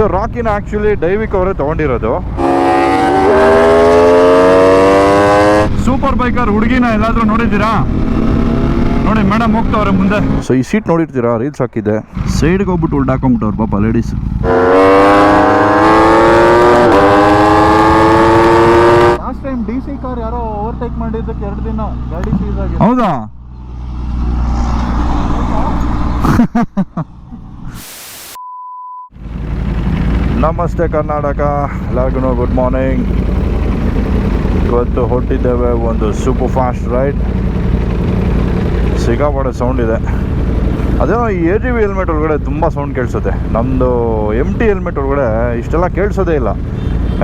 So ರಾಕಿನ actually Daivik ಅವರೇ ತಗೊಂಡಿರೋದು. ಸೂಪರ್ ಬೈಕರ್ ಹುಡುಗಿನ ಎಲ್ಲಾದ್ರೂ ನೋಡಿದ್ದೀರಾ? ನೋಡಿ ಮೇಡಮ್ ಹೋಗ್ತಾವ್ರೆ ಮುಂದೆ. ಸೊ ಈ ಸೀಟ್ ನೋಡಿರ್ತೀರಾ? ರೀಲ್ಸ್ ಹಾಕಿದ್ದೆ. ಸೈಡ್ಗೆ ಹೋಗ್ಬಿಟ್ಟು ಉಲ್ಟಾಕೊಂಬಿಟ್ಟವ್ರು ಪಾಪ ladies last time D C car ಯಾರೋ ಓವರ್ಟೇಕ್ ಮಾಡಿದ್ದಕ್ಕೆ ಎರಡು ದಿನ ಗಾಡಿ ಸೀಸ್ ಆಗಿದೆ. ಹೌದಾ? ನಮಸ್ತೆ ಕರ್ನಾಟಕ, ಎಲ್ಲರಿಗೂ ಗುಡ್ ಮಾರ್ನಿಂಗ್ ಇವತ್ತು ಹೊರಟಿದ್ದೇವೆ ಒಂದು ಸೂಪರ್ ಫಾಸ್ಟ್ ರೈಡ್ ಸಿಗಾಪಡೆ ಸೌಂಡ್ ಇದೆ ಅದೇನೋ ಎ ಜಿ ವಿ ಹೆಲ್ಮೆಟ್ ಒಳಗಡೆ ತುಂಬ ಸೌಂಡ್ ಕೇಳಿಸುತ್ತೆ. ನಮ್ಮದು ಎಂ ಟಿ ಹೆಲ್ಮೆಟ್ ಒಳಗಡೆ ಇಷ್ಟೆಲ್ಲ ಕೇಳಿಸೋದೇ ಇಲ್ಲ.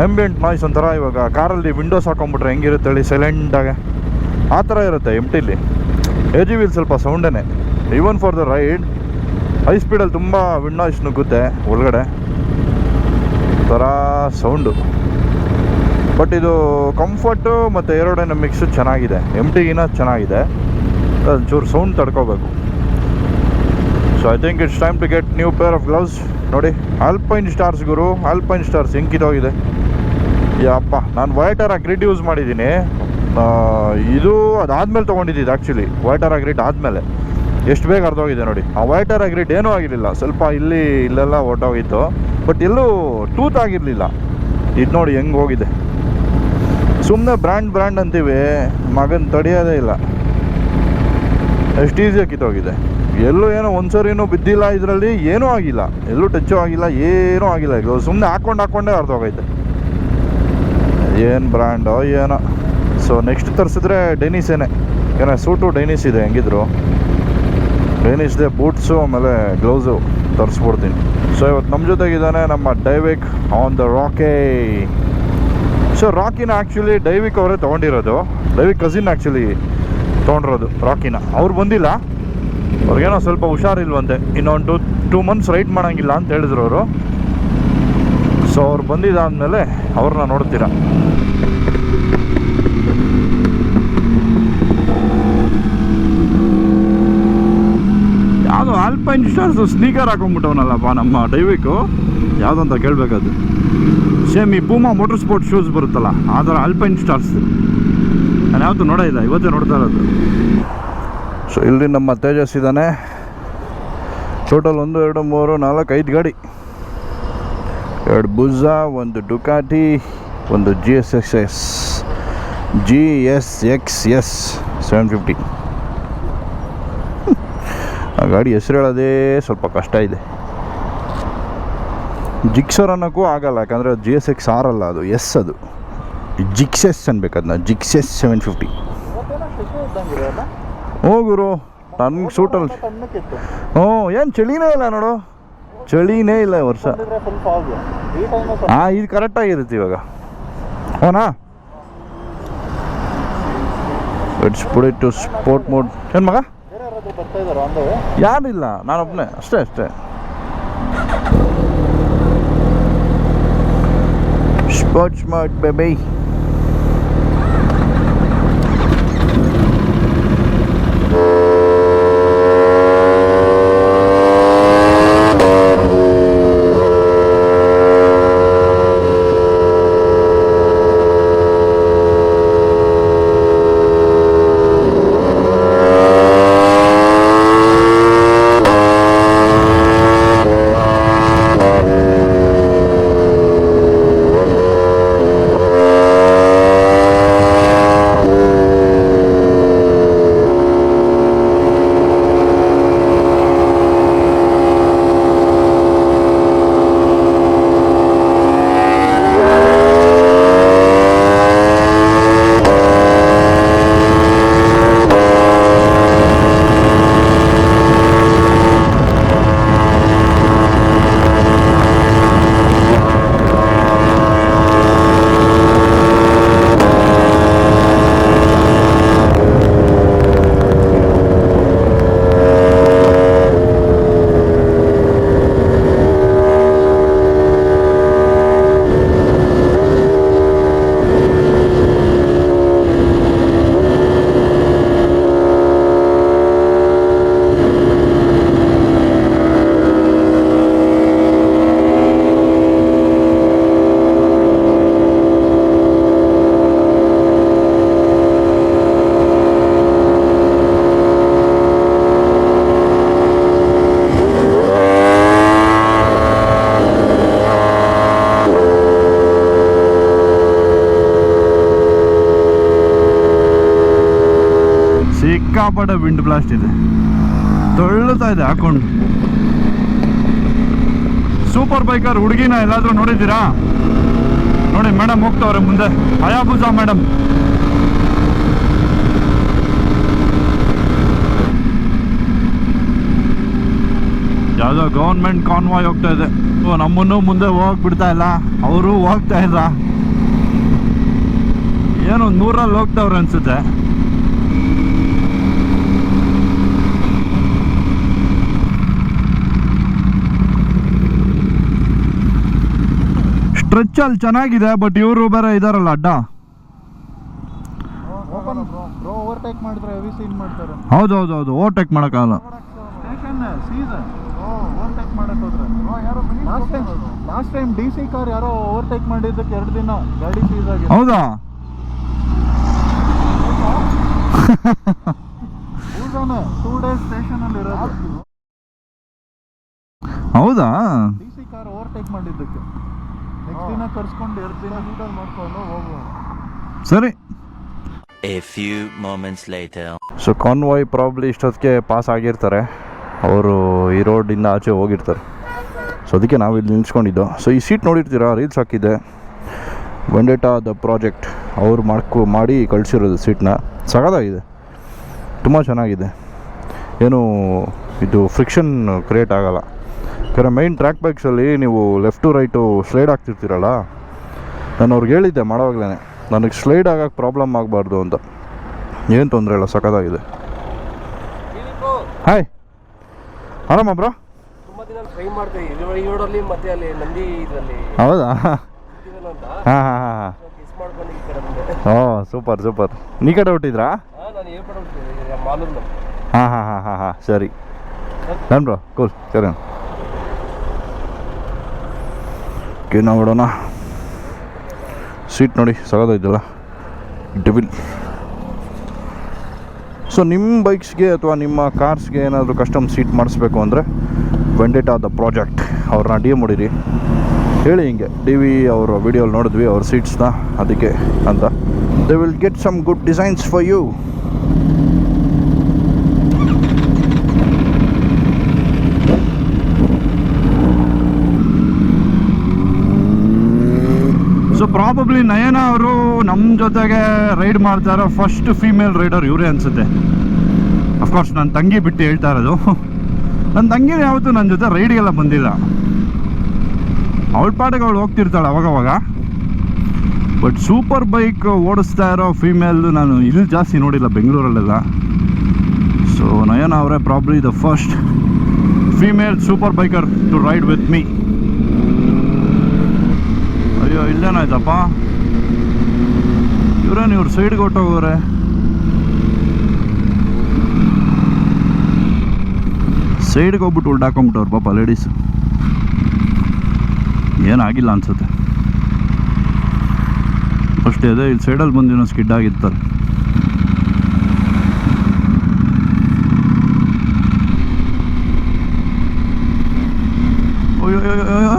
ಆ್ಯಂಬಿಯೆಂಟ್ ನಾಯ್ಸ್ ಒಂಥರ ಇವಾಗ ಕಾರಲ್ಲಿ ವಿಂಡೋಸ್ ಹಾಕೊಂಡ್ಬಿಟ್ರೆ ಹೆಂಗಿರುತ್ತೆ ಹೇಳಿ ಸೈಲೆಂಟಾಗೆ ಆ ಥರ ಇರುತ್ತೆ ಎಂ ಟಿಲಿ ಎ ಜಿ ವಿಲ್ ಸ್ವಲ್ಪ ಸೌಂಡೇ even for the ride high ಸ್ಪೀಡಲ್ಲಿ ತುಂಬ ವಿಂಡ್ ನಾಯ್ಸ್ ನುಗ್ಗುತ್ತೆ ಒಳಗಡೆ. ಥರ ಸೌಂಡು. ಬಟ್ ಇದು ಕಂಫರ್ಟು ಮತ್ತು ಏರೋಡೈನಮಿಕ್ಸು ಚೆನ್ನಾಗಿದೆ. ಎಂ ಟಿಗಿನ ಚೆನ್ನಾಗಿದೆ. ಒಂಚೂರು sound ತಡ್ಕೋಬೇಕು. So I think it's time to get new pair of gloves ನೋಡಿ ಆಲ್ಪೈನ್ ಸ್ಟಾರ್ಸ್ ಗುರು ಆಲ್ಪೈನ್ ಸ್ಟಾರ್ಸ್ ಹೆಂಗಿದೋಗಿದೆ. ಯಪ್ಪ ನಾನು ವೈಟರ್ ಗ್ರಿಡ್ ಯೂಸ್ ಮಾಡಿದ್ದೀನಿ. ಆ, ಇದು ಅದಾದ್ಮೇಲೆ ತೊಗೊಂಡಿದ್ದು ಆ್ಯಕ್ಚುಲಿ ವೈಟರ್ ಗ್ರಿಡ್ ಆದಮೇಲೆ. ಎಷ್ಟು ಬೇಗ ಅರ್ಧೋಗಿದೆ ನೋಡಿ. ಆ ವೈಟರ್ ಗ್ರಿಡ್ ಏನೂ ಆಗಿರಲಿಲ್ಲ. ಸ್ವಲ್ಪ ಇಲ್ಲಿ ಇಲ್ಲೆಲ್ಲ ಹೊರ್ಟೋಗಿತ್ತು ಬಟ್ ಎಲ್ಲೂ ಟೂತ್ ಆಗಿರಲಿಲ್ಲ. ಇದು ನೋಡಿ ಹೆಂಗೆ ಹೋಗಿದೆ. ಸುಮ್ಮನೆ ಬ್ರ್ಯಾಂಡ್ ಬ್ರ್ಯಾಂಡ್ ಅಂತೀವಿ, ಮಗನ ತಡೆಯೋದೇ ಇಲ್ಲ. ಎಷ್ಟು ಈಸಿಯಾಗಿ ಕಿತ್ತೋಗಿದೆ. ಎಲ್ಲೂ ಏನೋ ಒಂದ್ಸರಿನೂ ಬಿದ್ದಿಲ್ಲ ಇದರಲ್ಲಿ, ಏನೂ ಆಗಿಲ್ಲ. ಎಲ್ಲೂ ಟಚ್ಚು ಆಗಿಲ್ಲ, ಏನೂ ಆಗಿಲ್ಲ. ಈಗ ಸುಮ್ಮನೆ ಹಾಕ್ಕೊಂಡು ಹಾಕ್ಕೊಂಡೇ ಅರ್ಧೋಗೈತೆ ಏನು ಬ್ರ್ಯಾಂಡೋ ಏನೋ. ಸೊ ನೆಕ್ಸ್ಟ್ ತರಿಸಿದ್ರೆ ಡೆನಿಸೇನೆ ಏನೋ ಸೂಟು ಡೈನೀಸ್ ಇದೆ ಹೆಂಗಿದ್ರು? ಡೈನಿಸ್ದೆ ಬೂಟ್ಸು ಆಮೇಲೆ ಗ್ಲೌಸು ತರಿಸ್ಬಿಡ್ತೀನಿ. ಸೊ ಇವತ್ತು ನಮ್ಮ ಜೊತೆಗಿದ್ದಾನೆ ನಮ್ಮ Daivik on the Rocket so ರಾಕಿನ actually Daivik ಅವರೇ ತೊಗೊಂಡಿರೋದು. ಡೈವಿಕ್ ಕಸಿನ್ ಆ್ಯಕ್ಚುಲಿ ತೊಗೊಂಡಿರೋದು ರಾಕಿನ ಅವ್ರು ಬಂದಿಲ್ಲ. ಅವ್ರಿಗೇನೋ ಸ್ವಲ್ಪ ಹುಷಾರಿಲ್ವಂತೆ. ಇನ್ನೊಂದು ಟೂ ಟೂ ಮಂತ್ಸ್ ರೈಡ್ ಮಾಡೋಂಗಿಲ್ಲ ಅಂತ ಹೇಳಿದ್ರು ಅವರು. ಸೊ ಅವ್ರು ಬಂದಿದ್ದಾದಮೇಲೆ ಅವ್ರನ್ನ ನೋಡ್ತೀರಾ. ಆಲ್ಪೈನ್ ಸ್ಟಾರ್ಸ್ ಸ್ನೀಕರ್ ಹಾಕೊಂಡ್ಬಿಟ್ಟವನಲ್ಲಪ್ಪ ನಮ್ಮ ಡೈವಿಕು ಯಾವುದಂತ ಕೇಳಬೇಕದು. ಸೇಮ್ ಈ ಪೂಮಾ ಮೋಟರ್ ಸ್ಪೋರ್ಟ್ ಶೂಸ್ ಬರುತ್ತಲ್ಲ ಆ ಥರ ಆಲ್ಪೈನ್ ಸ್ಟಾರ್ಸ್ ನಾನು ಯಾವತ್ತೂ ನೋಡೇ ಇಲ್ಲ, ಇವತ್ತೇ ನೋಡ್ತಾ ಇರೋದು. ಸೊ ಇಲ್ಲಿ ನಮ್ಮ ತೇಜಸ್ ಇದ್ದಾನೆ. ಟೋಟಲ್ ಒಂದು, ಎರಡು, ಮೂರು, ನಾಲ್ಕು, ಐದು ಗಾಡಿ. ಎರಡು ಬುಜ್ಜಾ ಒಂದು ಡುಕಾಟಿ ಒಂದು G S X S G S X S seven fifty ಗಾಡಿ ಹೆಸರು ಹೇಳೋದೇ ಸ್ವಲ್ಪ ಕಷ್ಟ ಇದೆ. ಜಿಕ್ಸರ್ ಅನ್ನೋಕ್ಕೂ ಆಗಲ್ಲ, ಯಾಕಂದರೆ ಜಿ ಎಸ್ ಎಕ್ಸ್ ಆರ್ ಅಲ್ಲ ಅದು ಎಸ್ ಅದು. ಜಿಕ್ಸೆಸ್ ಅನ್ಬೇಕು ಅದನ್ನ ಜಿಕ್ಸೆಸ್ ಸೆವೆನ್ ಫಿಫ್ಟಿ ಗುರು ನನಗೆ ಸೂಟಲ್ಲಿ ಹ್ಞೂ ಏನು ಚಳಿನೇ ಇಲ್ಲ ನೋಡು. ಚಳಿನೇ ಇಲ್ಲ ವರ್ಷ. ಹಾಂ ಇದು ಕರೆಕ್ಟಾಗಿರುತ್ತೆ ಇವಾಗ. ಅವನಾ it's put to sport mode ಏನು ಮಗ? ಯಾರಿಲ್ಲ ನಾನೊಬ್ಬನೇ ಅಷ್ಟೇ ಅಷ್ಟೇ. ಸ್ಪೋರ್ಟ್ಸ್ ಮಾಡ್ ಬೇಬಿ ಸಿಕ್ಕಾಪಟ್ಟೆ ವಿಂಡ್ ಬ್ಲಾಸ್ಟ್ ಇದೆ. ತೊಳ್ಳುತ್ತಾ ಇದೆ, ಹಾಕೊಂಡು. ಸೂಪರ್ ಬೈಕರ್ ಹುಡುಗಿನ ಎಲ್ಲಾದರೂ ನೋಡಿದ್ದೀರಾ? ನೋಡಿ ಮೇಡಮ್ ಹೋಗ್ತಾವ್ರೆ ಮುಂದೆ. ಹಯಾಬುಜಾ ಮೇಡಮ್ ಯಾವುದೋ ಗೌರ್ಮೆಂಟ್ ಕಾನ್ವಾಯ್ ಹೋಗ್ತಾ ಇದೆ. ನಮ್ಮನ್ನು ಮುಂದೆ ಹೋಗಕ್ ಬಿಡ್ತಾ ಇಲ್ಲ. ಅವರು ಹೋಗ್ತಾ ಇಲ್ಲ ಏನೋ ನೂರಲ್ಲಿ ಹೋಗ್ತಾವ್ರೆ ಅನ್ಸುತ್ತೆ. ಸ್ಟ್ರೆಚ್ ಅಲ್ಲಿ ಚೆನ್ನಾಗಿದೆ ಬಟ್ ಇವರು ಬೇರೆ ಇದಾರಲ್ಲ ಅಡ್ಡ? ಹೌದೌದೌದು ಬ್ರೋ ಓವರ್ಟೇಕ್ ಮಾಡಿದ್ರೆ ಹೆವಿ ಸೀನ್ ಮಾಡ್ತಾರೆ. ಹೌದು ಹೌದು ಹೌದು ಓವರ್ಟೇಕ್ ಮಾಡೋಕ್ಕಾಗಲ್ಲ ಸ್ಟೇಷನ್ ಸೀಸನ್ ಓವರ್ಟೇಕ್ ಮಾಡಕ್ ಹೋದ್ರೆ. Last time last time D C car ಯಾರೋ ಓವರ್ಟೇಕ್ ಮಾಡಿದ್ದಕ್ಕೆ ಎರಡು ದಿನ ಗಾಡಿ ಸೀಸ್ ಆಗಿದೆ. ಹೌದಾ? ಟೂ ಡೇಸ್ ಸ್ಟೇಷನ್ ಅಲ್ಲಿ ಇರೋದು. ಹೌದಾ? ಡಿ ಸಿ ಕಾರ್ ಓವರ್ಟೇಕ್ ಮಾಡಿದ್ದಕ್ಕೆ. ನೆಕ್ಸ್ಟ್ ದಿನ ಎರಡು ದಿನ ಲೀಡರ್ ಮಾಡ್ಕೊಂಡು ಹೋಗುವ. ಸರಿ. A few moments later. So convoy probably ಇಷ್ಟೊತ್ತಿಗೆ ಪಾಸ್ ಆಗಿರ್ತಾರೆ. ಅವರು ಈ ರೋಡಿಂದ ಆಚೆ ಹೋಗಿರ್ತಾರೆ. ಸೊ ಅದಕ್ಕೆ ನಾವು ಇಲ್ಲಿ ನಿಲ್ಸ್ಕೊಂಡಿದ್ದು ಸೊ ಈ ಸೀಟ್ ನೋಡಿರ್ತೀರಾ? ರೀಲ್ಸ್ ಹಾಕಿದ್ದೆ. ವೆಂಡೇಟಾ ದ ಪ್ರಾಜೆಕ್ಟ್ ಅವ್ರು ಮಾಡ್ಕೊ ಮಾಡಿ ಕಳಿಸಿರೋದು ಸೀಟ್ನ ಸಗದಾಗಿದೆ ತುಂಬ ಚೆನ್ನಾಗಿದೆ. ಏನು ಇದು ಫ್ರಿಕ್ಷನ್ ಕ್ರಿಯೇಟ್ ಆಗಲ್ಲ. ಯಾಕಂದರೆ ಮೈನ್ ಟ್ರ್ಯಾಕ್ ಬೈಕ್ಸಲ್ಲಿ ನೀವು ಲೆಫ್ಟ್ ಟು ರೈಟು ಸ್ಲೈಡ್ ಆಗ್ತಿರ್ತೀರಲ್ಲ ನಾನು ಅವ್ರಿಗೆ ಹೇಳಿದ್ದೆ ಮಾಡೋವಾಗಲೇ ನನಗೆ ಸ್ಲೈಡ್ ಆಗೋಕ್ಕೆ ಪ್ರಾಬ್ಲಮ್ ಆಗಬಾರ್ದು ಅಂತ. ಏನು ತೊಂದರೆ ಇಲ್ಲ ಸಖತ್ತಾಗಿದೆ. ಹಾಯ್ ಆರಾಮ ಬ್ರೋ? ಹೌದಾ? ಹಾಂ ಹಾಂ ಹಾಂ ಓ ಸೂಪರ್ ಸೂಪರ್. ನೀ ಕಡೆ ಹುಟ್ಟಿದ್ರಾ ಹಾಂ ಹಾಂ ಹಾಂ ಹಾಂ ಹಾಂ ಸರಿ. ನನ್ ಬ್ರೋ ಕೂಲ್ ಸರಿ. ಓಕೆ, ನಾವು ಬಿಡೋಣ ಸೀಟ್ ನೋಡಿ ಸಗದೈತಲ್ಲ ಡೆವಿಲ್ ಸೊ ನಿಮ್ಮ ಬೈಕ್ಸ್ಗೆ ಅಥವಾ ನಿಮ್ಮ ಕಾರ್ಸ್ಗೆ ಏನಾದರೂ ಕಸ್ಟಮ್ ಸೀಟ್ ಮಾಡಿಸ್ಬೇಕು ಅಂದರೆ ವೆಂಡೇಟ್ ದ ಪ್ರಾಜೆಕ್ಟ್ ಅವ್ರನ್ನ ಡಿ ಎಂ ಹೊಡೀರಿ ಹೇಳಿ ಹಿಂಗೆ ಡಿ ವಿ ಅವರ ವಿಡಿಯೋಲಿ ನೋಡಿದ್ವಿ, ಅವ್ರ ಸೀಟ್ಸ್ನ ಅದಕ್ಕೆ ಅಂತ. They will get some good designs for you probably Nayana ಅವರು ನಮ್ಮ ಜೊತೆಗೆ ರೈಡ್ ಮಾಡ್ತಾ ಇರೋ ಫಸ್ಟ್ ಫೀಮೇಲ್ ರೈಡರ್ ಇವರೇ ಅನಿಸುತ್ತೆ. ಅಫ್ಕೋರ್ಸ್ ನನ್ನ ತಂಗಿ ಬಿಟ್ಟು ಹೇಳ್ತಾ ಇರೋದು. ನನ್ನ ತಂಗಿ ಯಾವತ್ತೂ ನನ್ನ ಜೊತೆ ರೈಡ್ಗೆಲ್ಲ ಬಂದಿಲ್ಲ. ಅವಳ ಪಾಡಿಗೆ ಅವಳು ಹೋಗ್ತಿರ್ತಾಳೆ ಅವಾಗವಾಗ. ಬಟ್ ಸೂಪರ್ ಬೈಕ್ ಓಡಿಸ್ತಾ ಇರೋ ಫೀಮೇಲ್ ನಾನು ಇಲ್ಲಿ ಜಾಸ್ತಿ ನೋಡಿಲ್ಲ ಬೆಂಗಳೂರಲ್ಲೆಲ್ಲ. ಸೊ ನಯನ ಅವರೇ probably the first female super biker to ride with me ಇಲ್ಲೇನಾಯ್ತಪ್ಪ ಇವ್ರೇನು ಇವ್ರು ಸೈಡ್ಗೆ ಹೊಟ್ಟೋಗೋರೆ ಸೈಡ್ಗೆ ಹೋಗ್ಬಿಟ್ಟು ಉಲ್ಟಾಕೊಂಬಿಟ್ಟವ್ರು ಪಾಪ ಲೇಡೀಸ್ ಏನಾಗಿಲ್ಲ ಅನ್ಸುತ್ತೆ. ಅಷ್ಟೇ ಅದೇ, ಇಲ್ಲಿ ಸೈಡಲ್ಲಿ ಬಂದು ಏನೋ ಸ್ಕಿಡ್ ಆಗಿರ್ತಾರೆ. ಅಯ್ಯೋ.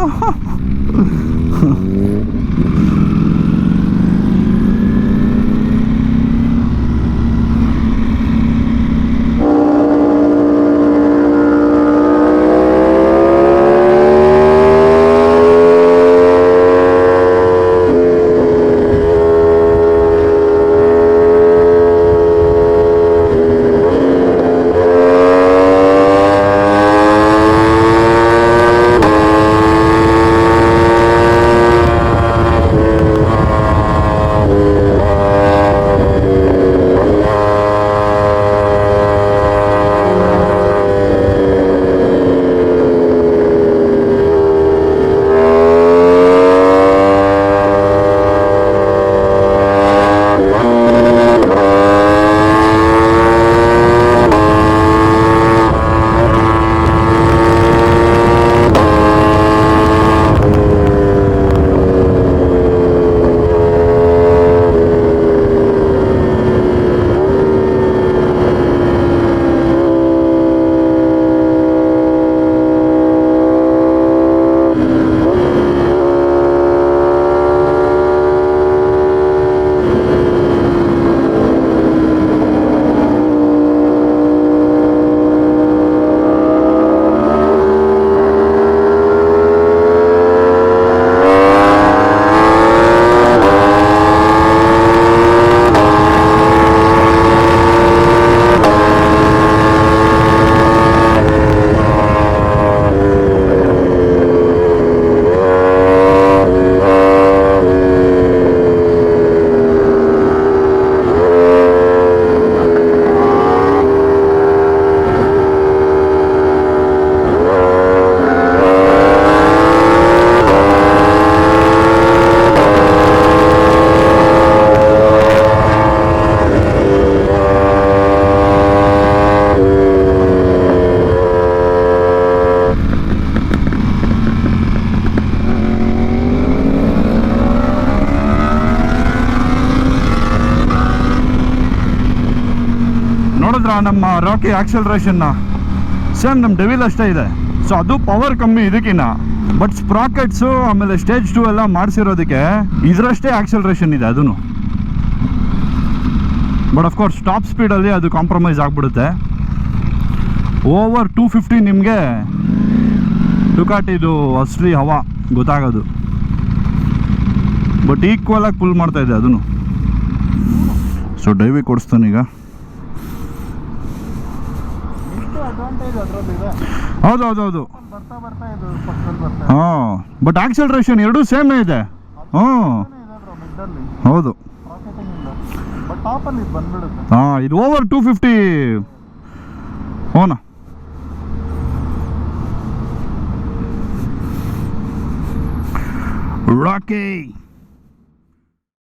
ನಮ್ಮ ರಾಕಿ ಆಕ್ಸಲ್ರೇಷನ್ನ ಸೇಮ್ ನಮ್ಮ ಡೆವಿಲ್ ಅಷ್ಟೇ ಇದೆ. ಸೊ ಅದು ಪವರ್ ಕಮ್ಮಿ ಇದಕ್ಕಿನ್ನ. ಬಟ್ ಸ್ಪ್ರಾಕೆಟ್ಸು ಆಮೇಲೆ ಸ್ಟೇಜ್ ಟು ಎಲ್ಲ ಮಾಡಿಸಿರೋದಕ್ಕೆ ಇದರಷ್ಟೇ ಆಕ್ಸಲ್ರೇಷನ್ ಇದೆ ಅದನ್ನು ಬಟ್ ಅಫ್ಕೋರ್ಸ್ ಟಾಪ್ ಸ್ಪೀಡಲ್ಲಿ ಅದು ಕಾಂಪ್ರಮೈಸ್ ಆಗಿಬಿಡುತ್ತೆ. ಓವರ್ ಟೂ ಫಿಫ್ಟಿ ನಿಮಗೆ ಡುಕಾಟಿದು ಅಸ್ಲಿ ಹವಾ ಗೊತ್ತಾಗೋದು. ಬಟ್ ಈಕ್ವಲಾಗಿ ಪುಲ್ ಇದೆ ಅದನ್ನು ಸೊ ಡೈವಿ ಕೊಡಿಸ್ತಾನೆ ಈಗ ಇಷ್ಟು ಅಡ್ವಾಂಟೇಜ್ ಅದರಲ್ಲಿ ಇದೆ ಹೌದು ಹೌದು ಹೌದು ಹಾಂ ಬಟ್ ಆಕ್ಸಲ್ರೇಷನ್ ಎರಡೂ ಸೇಮ್ ಇದೆ. ಹ್ಞೂ ಹೌದು. ಹಾಂ, ಇದು ಓವರ್ ಟೂ ಫಿಫ್ಟಿ ಹೋನಾ ರಾಕಿ